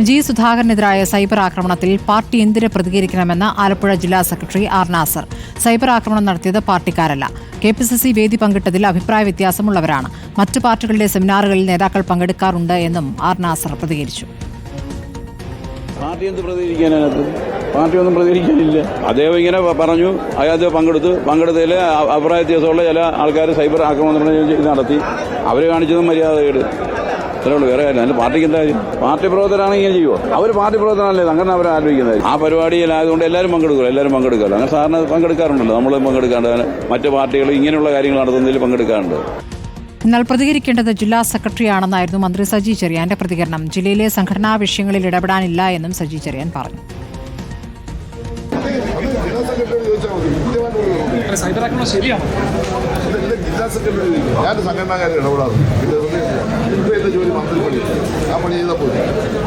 G സുധാകരനെതിരായ cyber ആക്രമണത്തിൽ party എന്തിന് പ്രതികരിക്കണമെന്ന് ആലപ്പുഴ ജില്ലാ സെക്രട്ടറി ആർ നാസർ. സൈബർ ആക്രമണം നടത്തിയത് പാർട്ടിക്കാരല്ല. കെ പി സി സി വേദി പങ്കിട്ടതിൽ അഭിപ്രായ വ്യത്യാസമുള്ളവരാണ്. മറ്റു പാർട്ടികളുടെ സെമിനാറുകളിൽ നേതാക്കൾ പങ്കെടുക്കാറുണ്ട് എന്നും ആർ നാസർ പ്രതികരിച്ചു. പാർട്ടി പാർട്ടി ഒന്നും പ്രതികരിക്കാനില്ല. അദ്ദേഹം ഇങ്ങനെ പറഞ്ഞു. അയാൾ പങ്കെടുത്തു പങ്കെടുത്തതിൽ അഭിപ്രായ വ്യത്യാസമുള്ള ചില ആൾക്കാർ സൈബർ ആക്രമണം നടത്തി- അവരെ കാണിച്ചതും മര്യാദകേട്. ഉള്ളൂ വേറെ കാര്യം അതിന് പാർട്ടിക്ക് എന്താ കാര്യം? പാർട്ടി പ്രവർത്തനാണെങ്കിൽ ചെയ്യുമോ അവർ പാർട്ടി പ്രവർത്തനമല്ലേ സംഘടന അവർ ആലോചിക്കുന്നത് ആ പരിപാടിയിലായതുകൊണ്ട് എല്ലാവരും പങ്കെടുക്കുക എല്ലാവരും പങ്കെടുക്കാമല്ലോ. അങ്ങനെ സാറിന് പങ്കെടുക്കാറുണ്ടല്ലോ നമ്മൾ പങ്കെടുക്കാണ്ട് മറ്റു പാർട്ടികൾ ഇങ്ങനെയുള്ള കാര്യങ്ങൾ നടത്തുന്നതിൽ പങ്കെടുക്കാറുണ്ട്. എന്നാൽ പ്രതികരിക്കേണ്ടത് ജില്ലാ സെക്രട്ടറിയാണെന്നായിരുന്നു മന്ത്രി സജി ചെറിയാന്റെ പ്രതികരണം ജില്ലയിലെ സംഘടനാ വിഷയങ്ങളിൽ ഇടപെടാനില്ല എന്നും സജി ചെറിയാൻ പറഞ്ഞു. സൈബർ ആക്രമണം ശരിയാണ്? ജില്ലാ സെക്രട്ടറി ഞാൻ സംഘടനാ കാര്യം ഇത് ജോലി മന്ത്രി പണി ആ പണി ചെയ്താൽ പോലും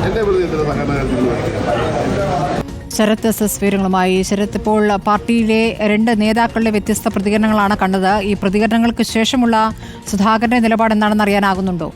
എന്നെ വെറുതെ സംഘടനാകാരെ ശരത് എസ് വിവരങ്ങളുമായി ശരത് ഇപ്പോൾ പാർട്ടിയിലെ രണ്ട് നേതാക്കളുടെ വ്യത്യസ്ത പ്രതികരണങ്ങളാണ് കണ്ടത്. ഈ പ്രതികരണങ്ങൾക്ക് ശേഷമുള്ള സുധാകരന്റെ നിലപാട് എന്താണെന്ന് അറിയാനാകുന്നുണ്ടോ?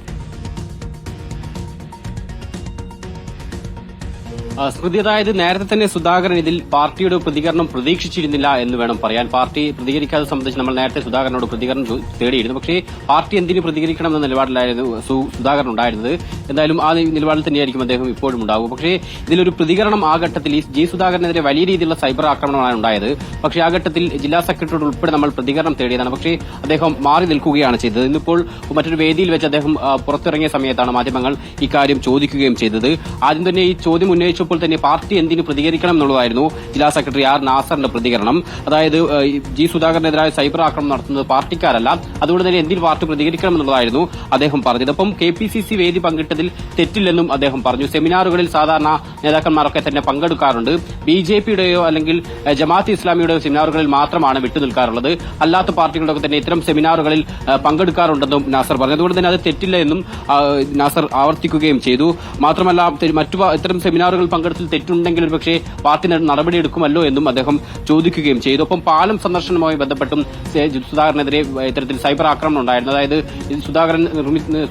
അതായത് നേരത്തെ തന്നെ സുധാകരൻ ഇതിൽ പാർട്ടിയുടെ പ്രതികരണം പ്രതീക്ഷിച്ചിരുന്നില്ല എന്ന് വേണം പറയാൻ. പാർട്ടി പ്രതികരിക്കാതെ സംബന്ധിച്ച് നമ്മൾ നേരത്തെ സുധാകരനോട് പ്രതികരണം തേടിയിരുന്നു. പക്ഷേ പാർട്ടി എന്തിനു പ്രതികരിക്കണം എന്ന നിലപാടിലായിരുന്നു സുധാകരൻ ഉണ്ടായിരുന്നത്. എന്തായാലും ആ നിലപാടിൽ തന്നെയായിരിക്കും അദ്ദേഹം ഇപ്പോഴും ഉണ്ടാകും പക്ഷേ ഇതിലൊരു പ്രതികരണം ആ ഘട്ടത്തിൽ ഈ ജി സുധാകരനെതിരെ വലിയ രീതിയിലുള്ള സൈബർ ആക്രമണമാണ് ഉണ്ടായത്. പക്ഷേ ആ ഘട്ടത്തിൽ ജില്ലാ സെക്രട്ടറിയോട് ഉൾപ്പെടെ നമ്മൾ പ്രതികരണം തേടിയതാണ്. പക്ഷേ അദ്ദേഹം മാറി നിൽക്കുകയാണ് ചെയ്തത്. ഇന്നിപ്പോൾ മറ്റൊരു വേദിയിൽ വെച്ച് അദ്ദേഹം പുറത്തിറങ്ങിയ സമയത്താണ് മാധ്യമങ്ങൾ ഇക്കാര്യം ചോദിക്കുകയും ചെയ്തത്. ആദ്യം തന്നെ ഈ ചോദ്യം ഉന്നയിച്ചപ്പോൾ തന്നെ പാർട്ടി എന്തിന് പ്രതികരിക്കണം എന്നുള്ളതായിരുന്നു ജില്ലാ സെക്രട്ടറി ആർ നാസറിന്റെ പ്രതികരണം. അതായത് ജി സുധാകരനെതിരായ സൈബർ ആക്രമണം നടത്തുന്നത് പാർട്ടിക്കാരല്ല. അതുകൊണ്ട് തന്നെ എന്തിന് പാർട്ടി പ്രതികരിക്കണം എന്നുള്ളതായിരുന്നു അദ്ദേഹം പറഞ്ഞത്. ഒപ്പം കെ പി സി സി വേദി പങ്കിട്ടതിൽ തെറ്റില്ലെന്നും അദ്ദേഹം പറഞ്ഞു. സെമിനാറുകളിൽ സാധാരണ നേതാക്കന്മാരൊക്കെ തന്നെ പങ്കെടുക്കാറുണ്ട്. ബി ജെ പിയുടെയോ അല്ലെങ്കിൽ ജമാഅത്ത് ഇസ്ലാമിയുടെയോ സെമിനാറുകളിൽ മാത്രമാണ് വിട്ടുനിൽക്കാറുള്ളത് അല്ലാത്ത പാർട്ടികളുടെ തന്നെ ഇത്തരം സെമിനാറുകളിൽ പങ്കെടുക്കാറുണ്ടെന്നും നാസർ പറഞ്ഞു. അതുകൊണ്ട് തന്നെ അത് തെറ്റില്ല എന്നും നാസർ ആവർത്തിക്കുകയും ചെയ്തു. മാത്രമല്ല മറ്റു ഇത്തരം സെമിനാറുകൾ പങ്കെടുത്തിൽ തെറ്റുണ്ടെങ്കിൽ ഒരു പക്ഷേ പാർട്ടി നടപടിയെടുക്കുമല്ലോ എന്നും അദ്ദേഹം ചോദിക്കുകയും ചെയ്തു. ഒപ്പം പാലം സന്ദർശനവുമായി ബന്ധപ്പെട്ടും സുധാകരനെതിരെ ഇത്തരത്തിൽ സൈബർ ആക്രമണം ഉണ്ടായിരുന്നു. അതായത് സുധാകരൻ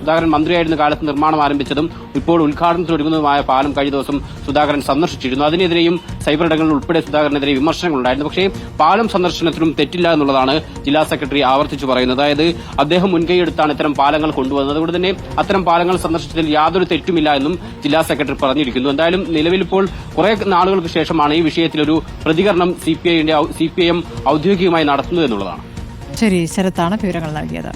സുധാകരൻ മന്ത്രിയായിരുന്ന കാലത്ത് നിർമ്മാണം ആരംഭിച്ചതും ഇപ്പോൾ ഉദ്ഘാടനത്തിൽ ഒരുങ്ങുന്നതുമായ പാലം കഴിഞ്ഞ ദിവസം സുധാകരൻ സന്ദർശിച്ചിരുന്നു. അതിനെതിരെയും സൈബർ ഇടങ്ങളിൽ ഉൾപ്പെടെ സുധാകരനെതിരെ വിമർശനങ്ങളുണ്ടായിരുന്നു പക്ഷേ പാലം സന്ദർശനത്തിനും തെറ്റില്ല എന്നുള്ളതാണ് ജില്ലാ സെക്രട്ടറി ആവർത്തിച്ചു പറയുന്നത്. അതായത് അദ്ദേഹം മുൻകൈയെടുത്താണ് ഇത്തരം പാലങ്ങൾ കൊണ്ടുവന്നത്. അതുകൊണ്ട് തന്നെ അത്തരം പാലങ്ങൾ സന്ദർശിച്ചതിൽ യാതൊരു തെറ്റുമില്ല എന്നും ജില്ലാ സെക്രട്ടറി പറഞ്ഞിരിക്കുന്നു. എന്തായാലും നിലവിൽ ഇപ്പോൾ കുറെ നാളുകൾക്ക് ശേഷമാണ് ഈ വിഷയത്തിലൊരു പ്രതികരണം സി പി ഐ ഔദ്യോഗികമായി നടത്തുന്നത് എന്നുള്ളതാണ്. ശരി ശരത്താണ് വിവരങ്ങൾ നൽകിയത്.